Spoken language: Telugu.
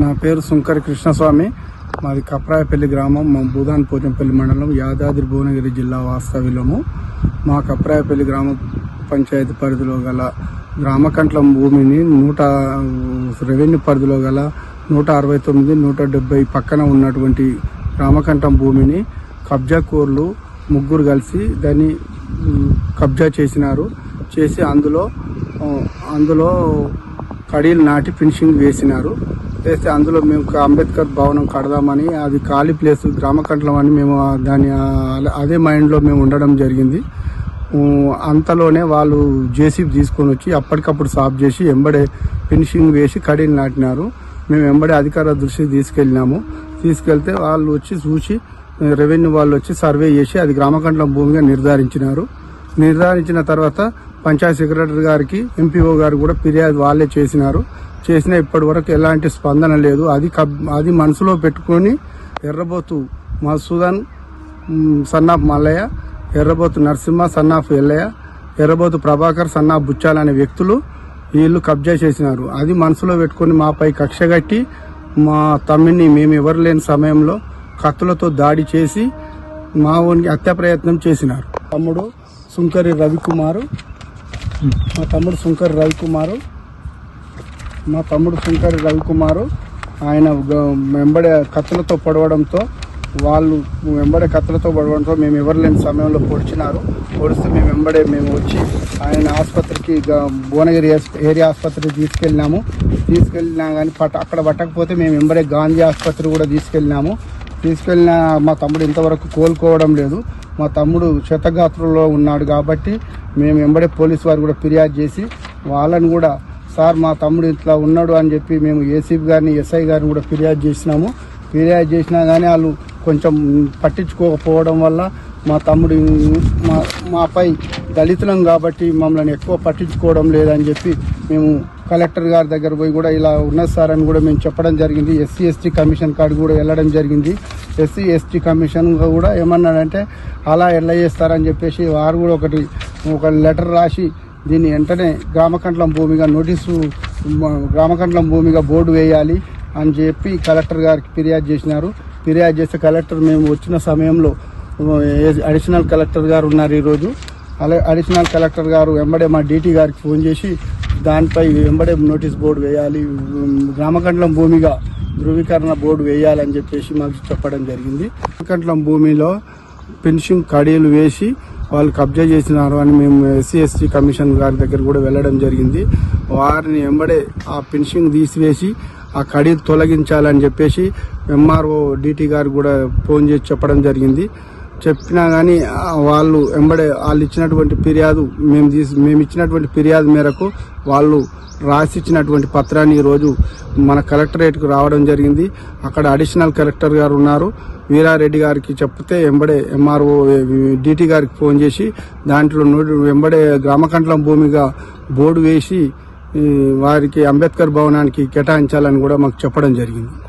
నా పేరు శంకర్ కృష్ణస్వామి. మాది కప్రాయపల్లి గ్రామం. మా భూదాన్ పోచంపల్లి మండలం యాదాద్రి భువనగిరి జిల్లా వాస్తవ్యులము. మా కప్రాయపల్లి గ్రామ పంచాయతీ పరిధిలో గల గ్రామకంట్లం భూమిని నూట రెవెన్యూ పరిధిలో గల నూట అరవై తొమ్మిది నూట డెబ్బై పక్కన ఉన్నటువంటి గ్రామకంఠం భూమిని కబ్జా కోర్లు ముగ్గురు కలిసి దాన్ని కబ్జా చేసినారు. చేసి అందులో అందులో కడీలు నాటి ఫినిషింగ్ వేసినారు. వేస్తే అందులో మేము ఒక అంబేద్కర్ భవనం కడదామని అది ఖాళీ ప్లేస్ గ్రామకంఠలం అని మేము దాని అదే మైండ్లో మేము ఉండడం జరిగింది. అంతలోనే వాళ్ళు జేసీబీ తీసుకొని వచ్చి అప్పటికప్పుడు సాఫ్ చేసి ఎంబడే ఫినిషింగ్ వేసి కడీలు నాటినారు. మేము ఎంబడే అధికార దృష్టికి తీసుకెళ్ళినాము. తీసుకెళ్తే వాళ్ళు వచ్చి చూసి రెవెన్యూ వాళ్ళు వచ్చి సర్వే చేసి అది గ్రామకంఠం భూమిగా నిర్ధారించినారు. నిర్ధారించిన తర్వాత పంచాయత్ సెక్రటరీ గారికి ఎంపీఓ గారు కూడా ఫిర్యాదు వాళ్ళే చేసినారు. చేసిన ఇప్పటి వరకు ఎలాంటి స్పందన లేదు. అది కబ్ అది మనసులో పెట్టుకొని Errabothu Masudan son of Mallaiah Errabothu Narasimha son of Yellaiah Errabothu Prabhakar son of Buchala అనే వ్యక్తులు వీళ్ళు కబ్జా చేసినారు. అది మనసులో పెట్టుకొని మాపై కక్షగట్టి మా తమ్మిని మేము ఎవరు లేని సమయంలో కత్తులతో దాడి చేసి మా ఓనికి హత్య ప్రయత్నం చేసినారు. తమ్ముడు సుంకరి రవికుమారు. మా తమ్ముడు సుంకరి రవికుమారు. మా తమ్ముడు శంకర్ రవికుమారు. ఆయన వెంబడే కత్తులతో పడవడంతో వాళ్ళు వెంబడే కత్తులతో పడవడంతో మేము ఎవరు లేని సమయంలో పొడిచినారు. పొడిస్తే మేము వెంబడే మేము వచ్చి ఆయన ఆసుపత్రికి భువనగిరి ఏరియా ఆసుపత్రికి తీసుకెళ్ళినాము. తీసుకెళ్ళినా కానీ పట్ట అక్కడ పట్టకపోతే మేము వెంబడే గాంధీ ఆసుపత్రి కూడా తీసుకెళ్ళినాము. తీసుకెళ్ళిన మా తమ్ముడు ఇంతవరకు కోలుకోవడం లేదు. మా తమ్ముడు క్షతగాత్రంలో ఉన్నాడు కాబట్టి మేము వెంబడే పోలీసు వారు కూడా ఫిర్యాదు చేసి వాళ్ళని కూడా సార్ మా తమ్ముడు ఇట్లా ఉన్నాడు అని చెప్పి మేము ఏసీపీ గారిని ఎస్ఐ గారిని కూడా ఫిర్యాదు చేసినాము. ఫిర్యాదు చేసినా కానీ వాళ్ళు కొంచెం పట్టించుకోకపోవడం వల్ల మా తమ్ముడు మా మాపై దళితులం కాబట్టి మమ్మల్ని ఎక్కువ పట్టించుకోవడం లేదని చెప్పి మేము కలెక్టర్ గారి దగ్గర పోయి కూడా ఇలా ఉన్నది సార్ అని కూడా మేము చెప్పడం జరిగింది. ఎస్సీ ఎస్టీ కమిషన్ కార్డు కూడా వెళ్ళడం జరిగింది. ఎస్సీ ఎస్టీ కమిషన్ కూడా ఏమన్నాడంటే అలా ఎలా చేస్తారని చెప్పేసి వారు కూడా ఒకటి ఒక లెటర్ రాసి దీన్ని వెంటనే గ్రామకంట్లం భూమిగా నోటీసు మ- భూమిగా బోర్డు వేయాలి అని చెప్పి కలెక్టర్ గారికి ఫిర్యాదు చేసినారు. ఫిర్యాదు చేస్తే కలెక్టర్ మేము వచ్చిన సమయంలో ఏ- అడిషనల్ కలెక్టర్ గారు ఉన్నారు ఈరోజు. అలా అడిషనల్ కలెక్టర్ గారు వెంబడే మా డీటీ గారికి ఫోన్ చేసి దానిపై వెంబడే నోటీస్ బోర్డు వేయాలి ఉమ్, భూమిగా ధృవీకరణ బోర్డు వేయాలని చెప్పేసి మాకు చెప్పడం జరిగింది. గ్రామకంట్లం భూమిలో ఫినిషింగ్ కడీలు వేసి వాళ్ళు కబ్జా చేసినారు అని మేము ఎస్సీ ఎస్టీ కమిషన్ గారి దగ్గర కూడా వెళ్ళడం జరిగింది. వారిని వెంబడే ఆ ఫినిషింగ్ తీసివేసి ఆ కడీ తొలగించాలని చెప్పేసి ఎంఆర్ఓ డిటి గారు కూడా ఫోన్ చేసి చెప్పడం జరిగింది. చెప్పినా కానీ వాళ్ళు వెంబడే వాళ్ళు ఇచ్చినటువంటి ఫిర్యాదు మేము తీసి మేము ఇచ్చినటువంటి ఫిర్యాదు మేరకు వాళ్ళు రాసిచ్చినటువంటి పత్రాన్ని ఈరోజు మన కలెక్టరేట్కు రావడం జరిగింది. అక్కడ అడిషనల్ కలెక్టర్ గారు ఉన్నారు. వీరారెడ్డి గారికి చెప్తే వెంబడే ఎంఆర్ఓ డిటి గారికి ఫోన్ చేసి దాంట్లో నూడు వెంబడే గ్రామకంట్లం భూమిగా బోర్డు వేసి వారికి అంబేద్కర్ భవనానికి కేటాయించాలని కూడా మాకు చెప్పడం జరిగింది.